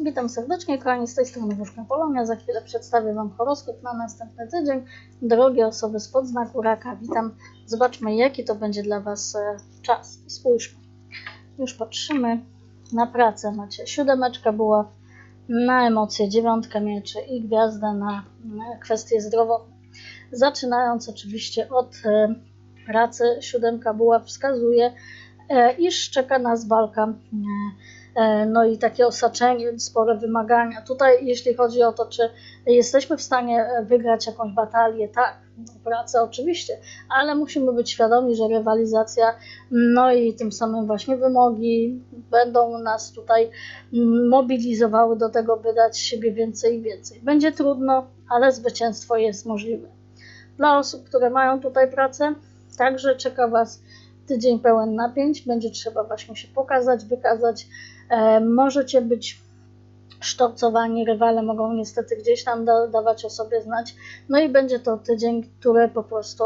Witam serdecznie, kochani, z tej strony Wróżka Polonia. Za chwilę przedstawię Wam horoskop na następny tydzień. Drogie osoby spod znaku raka, witam. Zobaczmy, jaki to będzie dla Was e, czas. Spójrzmy. Już patrzymy na pracę. Macie siódemeczka była na emocje, dziewiątka mieczy i gwiazda na, kwestie zdrowotne. Zaczynając oczywiście od e, pracy, siódemka była wskazuje, e, iż czeka nas walka no i takie osaczenie, spore wymagania. Tutaj, jeśli chodzi o to, czy jesteśmy w stanie e, wygrać jakąś batalię, tak, pracę oczywiście, ale musimy być świadomi, że rywalizacja, no i tym samym właśnie wymogi będą nas tutaj mobilizowały do tego, by dać siebie więcej i więcej. Będzie trudno, ale zwycięstwo jest możliwe. Dla osób, które mają tutaj pracę, także czeka Was tydzień pełen napięć, będzie trzeba właśnie się pokazać, wykazać, E, możecie być sztorcowani, rywale mogą niestety gdzieś tam da, dawać o sobie znać. No i będzie to tydzień, który po prostu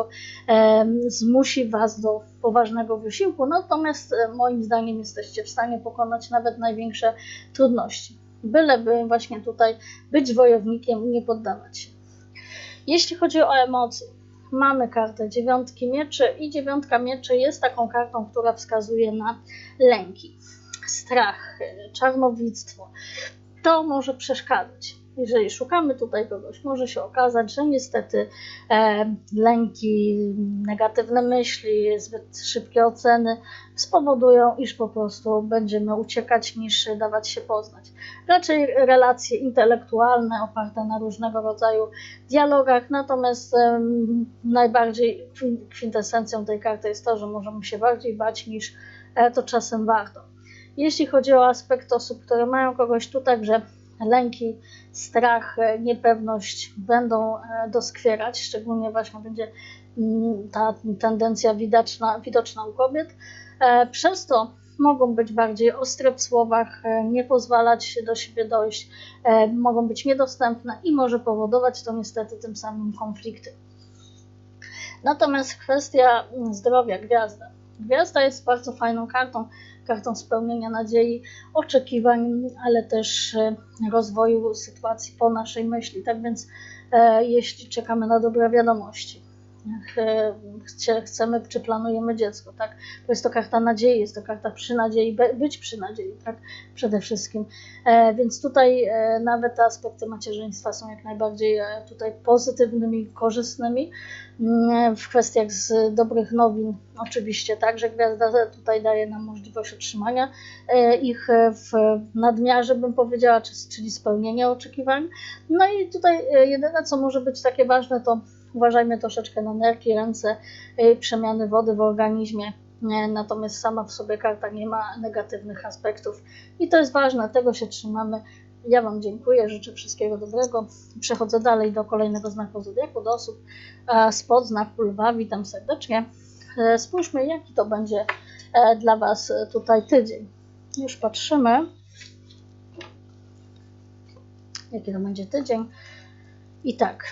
e, zmusi Was do poważnego wysiłku. Natomiast e, moim zdaniem jesteście w stanie pokonać nawet największe trudności. Byleby właśnie tutaj być wojownikiem i nie poddawać się. Jeśli chodzi o emocje, mamy kartę dziewiątki mieczy i dziewiątka mieczy jest taką kartą, która wskazuje na lęki strach, czarnowictwo, to może przeszkadzać. Jeżeli szukamy tutaj kogoś, może się okazać, że niestety e, lęki, negatywne myśli, zbyt szybkie oceny spowodują, iż po prostu będziemy uciekać niż dawać się poznać. Raczej relacje intelektualne oparte na różnego rodzaju dialogach, natomiast najbardziej kwintesencją tej karty jest to, że możemy się bardziej bać niż e, to czasem warto. Jeśli chodzi o aspekt osób, które mają kogoś tu, także lęki, strach, e, niepewność będą e, doskwierać, szczególnie właśnie będzie mm, ta tendencja widoczna, widoczna u kobiet. E, przez to mogą być bardziej ostre w słowach, nie pozwalać do siebie dojść, mogą być niedostępne i może powodować to niestety tym samym konflikty. Natomiast kwestia zdrowia, gwiazda. Gwiazda jest bardzo fajną kartą, kartą spełnienia nadziei, oczekiwań, ale też e, rozwoju sytuacji po naszej myśli. Tak więc, e, jeśli czekamy na dobre wiadomości, chcemy czy planujemy dziecko, tak? To jest to karta nadziei, jest to karta przy nadziei, być przy nadziei, tak? Przede wszystkim. E, więc tutaj e, nawet te aspekty macierzyństwa są jak najbardziej e, tutaj pozytywnymi, korzystnymi. Mm, w kwestiach z dobrych nowin oczywiście także gwiazda tutaj daje nam możliwość otrzymania ich w nadmiarze, bym powiedziała, czyli spełnienia oczekiwań. No i tutaj jedyne, co może być takie ważne, to Uważajmy troszeczkę na nerki, ręce, y, przemiany wody w organizmie. Natomiast sama w sobie karta nie ma negatywnych aspektów i to jest ważne, tego się trzymamy. Ja Wam dziękuję, życzę wszystkiego dobrego. Przechodzę dalej do kolejnego znaku zodiaku, do osób spod znaku lwa. Witam serdecznie. E, spójrzmy, jaki to będzie e, dla Was tutaj tydzień. Już patrzymy, jaki to będzie tydzień. I tak,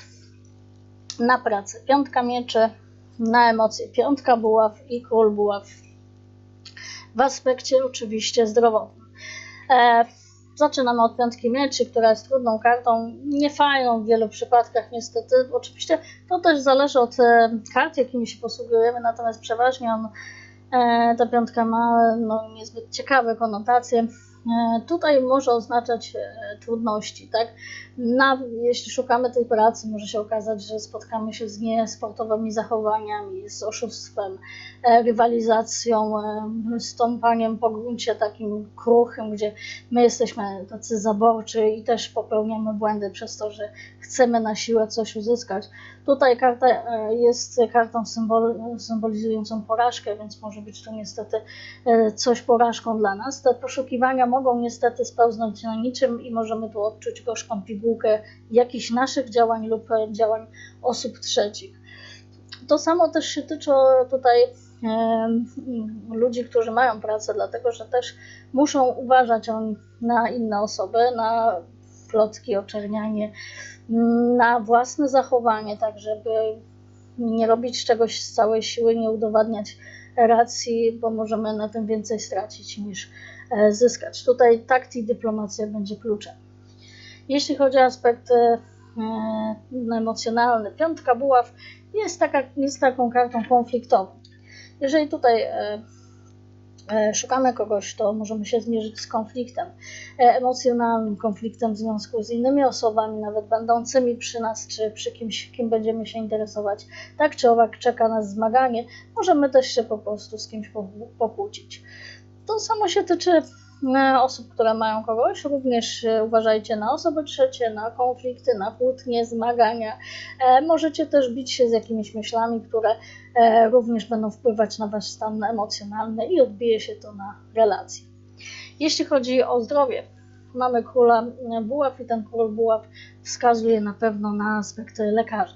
na pracę. Piątka mieczy na emocje. Piątka buław i król buław. W aspekcie oczywiście zdrowotnym. E, zaczynamy od piątki mieczy, która jest trudną kartą, niefajną w wielu przypadkach niestety. Oczywiście to też zależy od e, kart, jakimi się posługujemy, natomiast przeważnie on, e, ta piątka ma no, niezbyt ciekawe konotacje. E, tutaj może oznaczać e, trudności, tak? Na, jeśli szukamy tej pracy, może się okazać, że spotkamy się z niesportowymi zachowaniami, z oszustwem, e, rywalizacją, stąpaniem po gruncie takim kruchym, gdzie my jesteśmy tacy zaborczy i też popełniamy błędy przez to, że chcemy na siłę coś uzyskać. Tutaj karta jest kartą symbol, symbolizującą porażkę, więc może być to niestety coś porażką dla nas. Te poszukiwania mogą niestety spełznąć na niczym i możemy tu odczuć gorzką pigułkę jakichś naszych działań lub działań osób trzecich. To samo też się tyczy tutaj ludzi, którzy mają pracę, dlatego że też muszą uważać na inne osoby, na plotki, oczernianie, na własne zachowanie, tak żeby nie robić czegoś z całej siły, nie udowadniać racji, bo możemy na tym więcej stracić niż e, zyskać. Tutaj takt i dyplomacja będzie kluczem. Jeśli chodzi o aspekt e, emocjonalny, piątka buław jest, taka, jest taką kartą konfliktową. Jeżeli tutaj szukamy kogoś, to możemy się zmierzyć z konfliktem emocjonalnym, konfliktem w związku z innymi osobami, nawet będącymi przy nas, czy przy kimś, kim będziemy się interesować. Tak czy owak czeka nas zmaganie, możemy też się po prostu z kimś pokłócić. To samo się tyczy e, osób, które mają kogoś. Również e, uważajcie na osoby trzecie, na konflikty, na kłótnie, zmagania. E, możecie też bić się z jakimiś myślami, które również będą wpływać na wasz stan emocjonalny i odbije się to na relacje. Jeśli chodzi o zdrowie, mamy króla buław i ten król buław wskazuje na pewno na aspekt lekarza.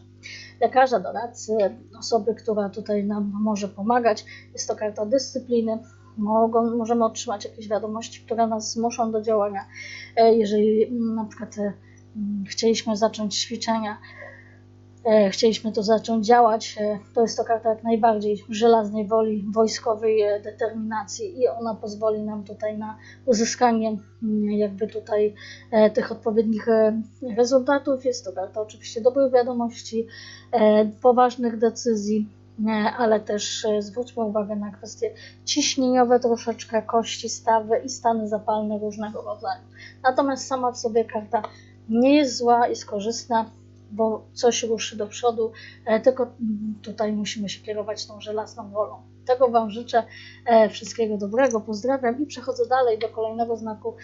Lekarza, doradcy, osoby, która tutaj nam może pomagać. Jest to karta dyscypliny, mogą, możemy otrzymać jakieś wiadomości, które nas zmuszą do działania. E, jeżeli mm, na przykład e, mm, chcieliśmy zacząć ćwiczenia, e, chcieliśmy to zacząć działać, to jest to karta jak najbardziej żelaznej woli, wojskowej determinacji i ona pozwoli nam tutaj na uzyskanie mm, jakby tutaj tych odpowiednich rezultatów. Jest to karta oczywiście dobrych wiadomości, poważnych decyzji, ale też e, zwróćmy uwagę na kwestie ciśnieniowe, troszeczkę kości, stawy i stany zapalne różnego rodzaju. Natomiast sama w sobie karta nie jest zła, jest korzystna, bo coś ruszy do przodu, e, tylko tutaj musimy się kierować tą żelazną wolą. Tego Wam życzę, e, wszystkiego dobrego, pozdrawiam i przechodzę dalej do kolejnego znaku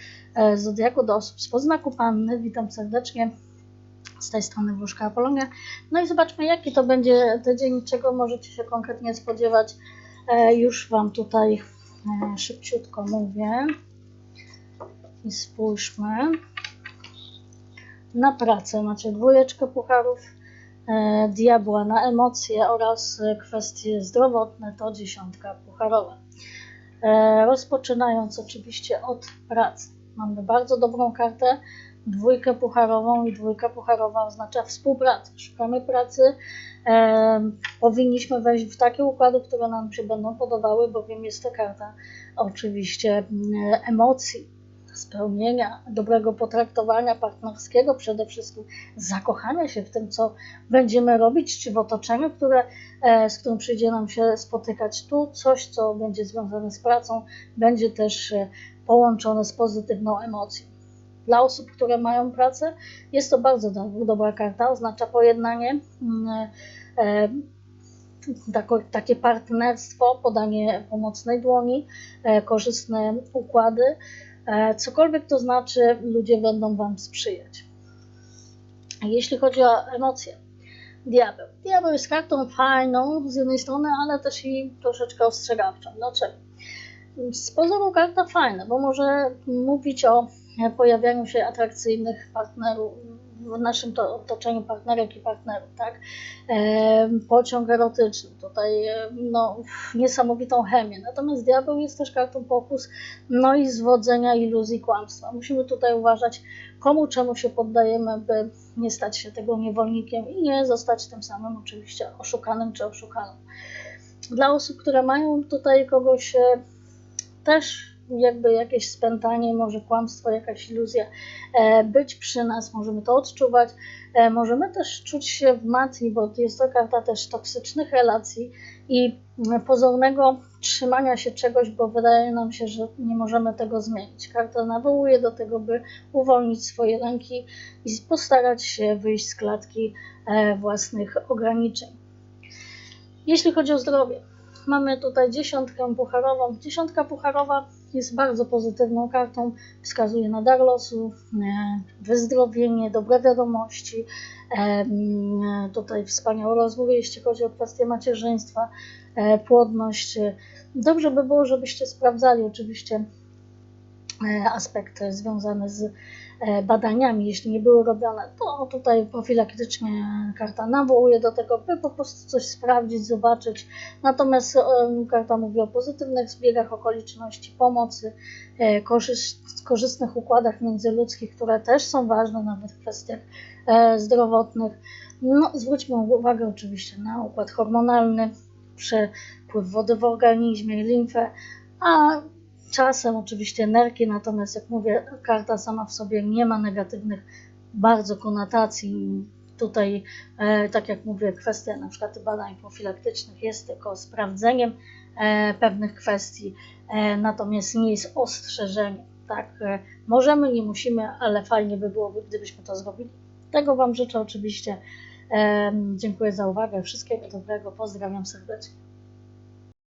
Zodiaku, do osób z poznaku Panny. Witam serdecznie z tej strony Wróżka Apolonia. No i zobaczmy, jaki to będzie tydzień, czego możecie się konkretnie spodziewać. E, już Wam tutaj e, szybciutko mówię. I spójrzmy. Na pracę macie dwójeczkę pucharów, e, diabła na emocje oraz kwestie zdrowotne to dziesiątka pucharowa. Rozpoczynając oczywiście od pracy. Mamy bardzo dobrą kartę dwójkę pucharową i dwójka pucharowa oznacza współpracę. Szukamy pracy, e, powinniśmy wejść w takie układy, które nam się będą podobały, bowiem jest to karta oczywiście emocji, spełnienia, dobrego potraktowania partnerskiego, przede wszystkim zakochania się w tym, co będziemy robić, czy w otoczeniu, które, e, z którym przyjdzie nam się spotykać tu, coś, co będzie związane z pracą, będzie też e, połączone z pozytywną emocją. Dla osób, które mają pracę, jest to bardzo dobra karta, oznacza pojednanie, mm, e, takie partnerstwo, podanie pomocnej dłoni, e, korzystne układy. E, cokolwiek to znaczy, ludzie będą Wam sprzyjać. Jeśli chodzi o emocje, diabeł. Diabeł jest kartą fajną z jednej strony, ale też i troszeczkę ostrzegawczą. Dlaczego? Z pozoru karta fajna, bo może mówić o pojawianiu się atrakcyjnych partnerów w naszym to, otoczeniu partnerek i partnerów, tak? Pociąg erotyczny, tutaj no, niesamowitą chemię. Natomiast diabeł jest też kartą pokus, no i zwodzenia iluzji kłamstwa. Musimy tutaj uważać, komu czemu się poddajemy, by nie stać się tego niewolnikiem i nie zostać tym samym oczywiście oszukanym czy oszukaną. Dla osób, które mają tutaj kogoś e, też jakby jakieś spętanie, może kłamstwo, jakaś iluzja e, być przy nas, możemy to odczuwać. E, możemy też czuć się w matni, bo jest to karta też toksycznych relacji i pozornego trzymania się czegoś, bo wydaje nam się, że nie możemy tego zmienić. Karta nawołuje do tego, by uwolnić swoje ręki i postarać się wyjść z klatki e, własnych ograniczeń. Jeśli chodzi o zdrowie, mamy tutaj dziesiątkę pucharową. Dziesiątka pucharowa jest bardzo pozytywną kartą, wskazuje na dar losu, e, wyzdrowienie, dobre wiadomości, e, tutaj wspaniały rozwój, jeśli chodzi o kwestię macierzyństwa, e, płodność. Dobrze by było, żebyście sprawdzali oczywiście aspekty związane z E, badaniami, jeśli nie były robione, to tutaj profilaktycznie karta nawołuje do tego, by po prostu coś sprawdzić, zobaczyć. Natomiast karta mówi o pozytywnych zbiegach okoliczności, pomocy, e, korzystnych układach międzyludzkich, które też są ważne nawet w kwestiach e, zdrowotnych. No, zwróćmy uwagę oczywiście na układ hormonalny, przepływ wody w organizmie, limfę, a czasem oczywiście nerki, natomiast jak mówię, karta sama w sobie nie ma negatywnych bardzo konotacji. Tutaj, e, tak jak mówię, kwestia na przykład badań profilaktycznych jest tylko sprawdzeniem e, pewnych kwestii, e, natomiast nie jest ostrzeżeniem. Tak, możemy, nie musimy, ale fajnie by było, gdybyśmy to zrobili. Tego Wam życzę oczywiście. Dziękuję za uwagę. Wszystkiego dobrego. Pozdrawiam serdecznie.